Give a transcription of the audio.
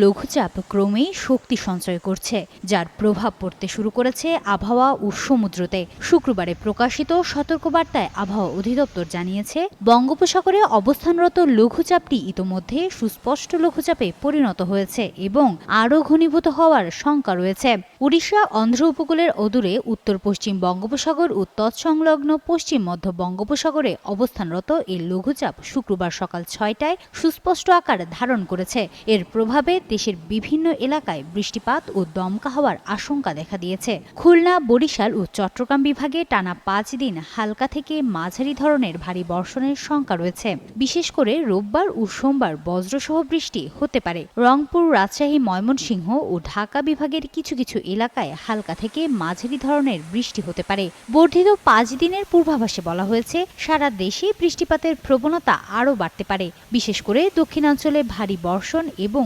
লঘুচাপ ক্রমেই শক্তি সঞ্চয় করছে, যার প্রভাব পড়তে শুরু করেছে আবহাওয়া ও সমুদ্রতে। শুক্রবারে প্রকাশিত সতর্কবার্তায় আবহাওয়া অধিদপ্তর জানিয়েছে, বঙ্গোপসাগরে অবস্থানরত লঘুচাপটি ইতোমধ্যে সুস্পষ্ট লঘুচাপে পরিণত হয়েছে এবং আরও ঘনীভূত হওয়ার শঙ্কা রয়েছে। উড়িষ্যা অন্ধ্র উপকূলের অদূরে উত্তর পশ্চিম বঙ্গোপসাগর ও তৎসংলগ্ন পশ্চিম মধ্য বঙ্গোপসাগরে অবস্থানরত এই লঘুচাপ শুক্রবার সকাল ছয়টায় সুস্পষ্ট আকার ধারণ করেছে। এর প্রভাবে দেশের বিভিন্ন এলাকায় বৃষ্টিপাত ও দমকা হওয়ার আশঙ্কা দেখা দিয়েছে। খুলনা, বরিশাল ও চট্টগ্রাম বিভাগে টানা পাঁচ দিন হালকা থেকে মাঝারি ধরনের ভারী বর্ষণের শঙ্কা রয়েছে। বিশেষ করে রোববার ও সোমবার বজ্রসহ বৃষ্টি হতে পারে। রংপুর, রাজশাহী, ময়মনসিংহ ও ঢাকা বিভাগের কিছু কিছু এলাকায় হালকা থেকে মাঝারি ধরনের বৃষ্টি হতে পারে। বর্ধিত পাঁচ দিনের পূর্বাভাসে বলা হয়েছে, সারা দেশে বৃষ্টিপাতের প্রবণতা আরও বাড়তে পারে। বিশেষ করে দক্ষিণাঞ্চলে ভারী বর্ষণ এবং